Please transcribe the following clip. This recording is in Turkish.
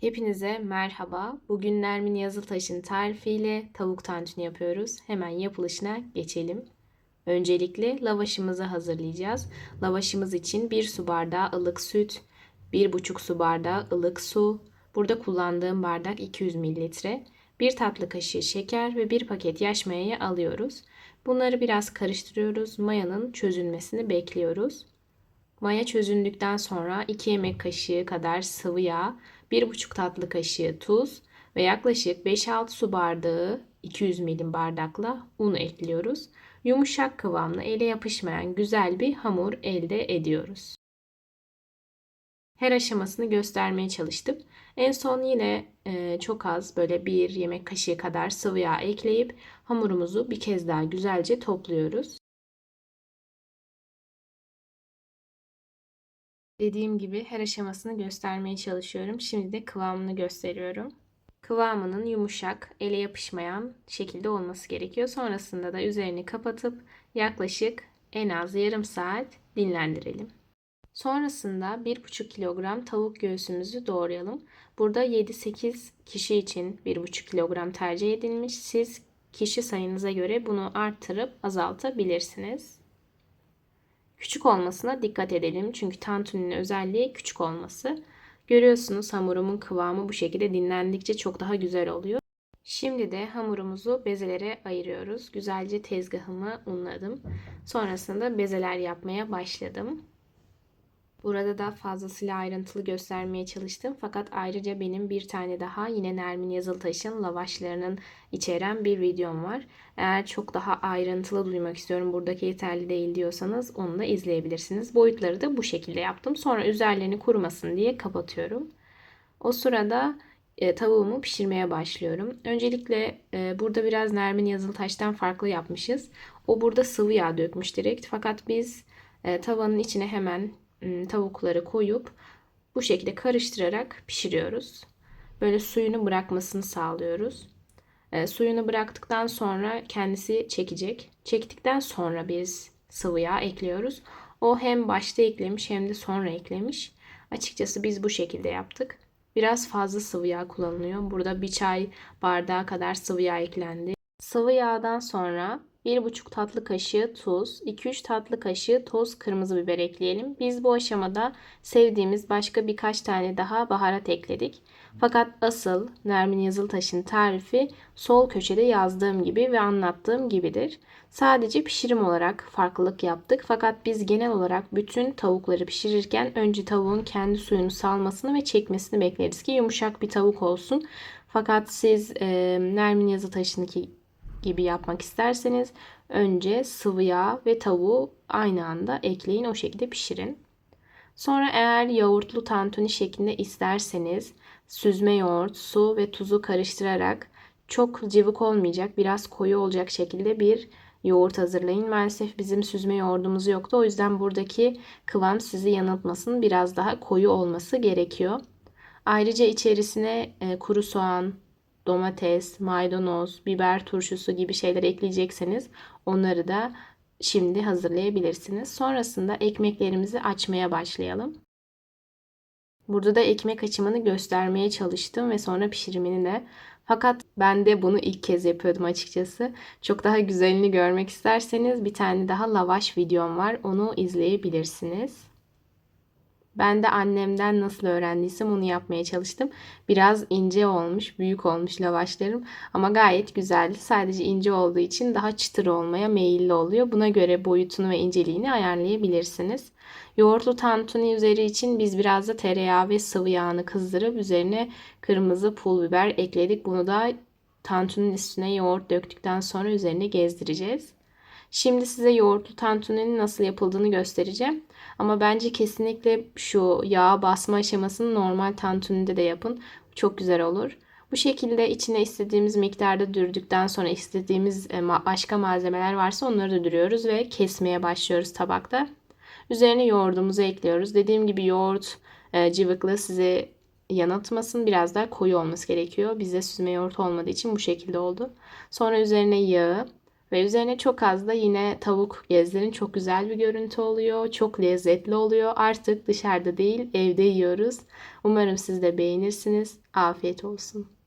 Hepinize merhaba. Bugün Nermin Yazıltaş'ın tarifiyle tavuk tantuni yapıyoruz. Hemen yapılışına geçelim. Öncelikle lavaşımızı hazırlayacağız. Lavaşımız için 1 su bardağı ılık süt, 1,5 su bardağı ılık su, burada kullandığım bardak 200 mililitre, 1 tatlı kaşığı şeker ve 1 paket yaş mayayı alıyoruz. Bunları biraz karıştırıyoruz. Mayanın çözülmesini bekliyoruz. Maya çözündükten sonra 2 yemek kaşığı kadar sıvı yağ, 1,5 tatlı kaşığı tuz ve yaklaşık 5-6 su bardağı 200 milim bardakla un ekliyoruz. Yumuşak kıvamlı ele yapışmayan güzel bir hamur elde ediyoruz. Her aşamasını göstermeye çalıştım. En son yine e, çok az böyle bir yemek kaşığı kadar sıvı yağ ekleyip hamurumuzu bir kez daha güzelce topluyoruz. Dediğim gibi her aşamasını göstermeye çalışıyorum. Şimdi de kıvamını gösteriyorum. Kıvamının yumuşak, ele yapışmayan şekilde olması gerekiyor. Sonrasında da üzerini kapatıp yaklaşık en az yarım saat dinlendirelim. Sonrasında 1,5 kilogram tavuk göğsümüzü doğrayalım. Burada 7-8 kişi için 1,5 kilogram tercih edilmiş. Siz kişi sayınıza göre bunu arttırıp azaltabilirsiniz. Küçük olmasına dikkat edelim. Çünkü tantuninin özelliği küçük olması. Görüyorsunuz hamurumun kıvamı bu şekilde dinlendikçe çok daha güzel oluyor. Şimdi de hamurumuzu bezelere ayırıyoruz. Güzelce tezgahımı unladım. Sonrasında bezeler yapmaya başladım. Burada da fazlasıyla ayrıntılı göstermeye çalıştım. Fakat ayrıca benim bir tane daha yine Nermin Yazıltaş'ın lavaşlarının içeren bir videom var. Eğer çok daha ayrıntılı duymak istiyorum buradaki yeterli değil diyorsanız onu da izleyebilirsiniz. Boyutları da bu şekilde yaptım. Sonra üzerlerini kurumasın diye kapatıyorum. O sırada e, tavuğumu pişirmeye başlıyorum. Öncelikle e, burada biraz Nermin Yazıltaş'tan farklı yapmışız. O burada sıvı yağ dökmüş direkt. Fakat biz e, tavanın içine hemen tavukları koyup bu şekilde karıştırarak pişiriyoruz. Böyle suyunu bırakmasını sağlıyoruz. E, suyunu bıraktıktan sonra kendisi çekecek. Çektikten sonra biz sıvı yağ ekliyoruz. O hem başta eklemiş hem de sonra eklemiş. Açıkçası biz bu şekilde yaptık. Biraz fazla sıvı yağ kullanılıyor. Burada bir çay bardağı kadar sıvı yağ eklendi. Sıvı yağdan sonra 1,5 tatlı kaşığı tuz, 2-3 tatlı kaşığı toz kırmızı biber ekleyelim. Biz bu aşamada sevdiğimiz başka birkaç tane daha baharat ekledik. Fakat asıl Nermin Yazıltaş'ın tarifi sol köşede yazdığım gibi ve anlattığım gibidir. Sadece pişirim olarak farklılık yaptık. Fakat biz genel olarak bütün tavukları pişirirken önce tavuğun kendi suyunu salmasını ve çekmesini bekleriz ki yumuşak bir tavuk olsun. Fakat siz e, Nermin Yazıltaş'ınki gibi yapmak isterseniz önce sıvı yağ ve tavuğu aynı anda ekleyin o şekilde pişirin. Sonra eğer yoğurtlu tantuni şeklinde isterseniz süzme yoğurt, su ve tuzu karıştırarak çok cıvık olmayacak, biraz koyu olacak şekilde bir yoğurt hazırlayın. Maalesef bizim süzme yoğurdumuz yoktu. O yüzden buradaki kıvam sizi yanıltmasın. Biraz daha koyu olması gerekiyor. Ayrıca içerisine e, kuru soğan, domates, maydanoz, biber turşusu gibi şeyler ekleyecekseniz onları da şimdi hazırlayabilirsiniz. Sonrasında ekmeklerimizi açmaya başlayalım. Burada da ekmek açımını göstermeye çalıştım ve sonra pişirimini de. Fakat ben de bunu ilk kez yapıyordum açıkçası. Çok daha güzelini görmek isterseniz bir tane daha lavaş videom var. Onu izleyebilirsiniz. Ben de annemden nasıl öğrendiysem onu yapmaya çalıştım. Biraz ince olmuş, büyük olmuş lavaşlarım ama gayet güzeldi. Sadece ince olduğu için daha çıtır olmaya meyilli oluyor. Buna göre boyutunu ve inceliğini ayarlayabilirsiniz. Yoğurtlu tantuni üzeri için biz biraz da tereyağı ve sıvı yağını kızdırıp üzerine kırmızı pul biber ekledik. Bunu da tantuninin üstüne yoğurt döktükten sonra üzerine gezdireceğiz. Şimdi size yoğurtlu tantuninin nasıl yapıldığını göstereceğim. Ama bence kesinlikle şu yağ basma aşamasını normal tantunide de yapın. Çok güzel olur. Bu şekilde içine istediğimiz miktarda dürdükten sonra istediğimiz e, başka malzemeler varsa onları da dürüyoruz ve kesmeye başlıyoruz tabakta. Üzerine yoğurdumuzu ekliyoruz. Dediğim gibi yoğurt e, cıvıklı sizi yanıltmasın. Biraz daha koyu olması gerekiyor. Bizde süzme yoğurt olmadığı için bu şekilde oldu. Sonra üzerine yağı, Ve üzerine çok az da yine tavuk gezdirin. Çok güzel bir görüntü oluyor. Çok lezzetli oluyor. Artık dışarıda değil evde yiyoruz. Umarım siz de beğenirsiniz. Afiyet olsun.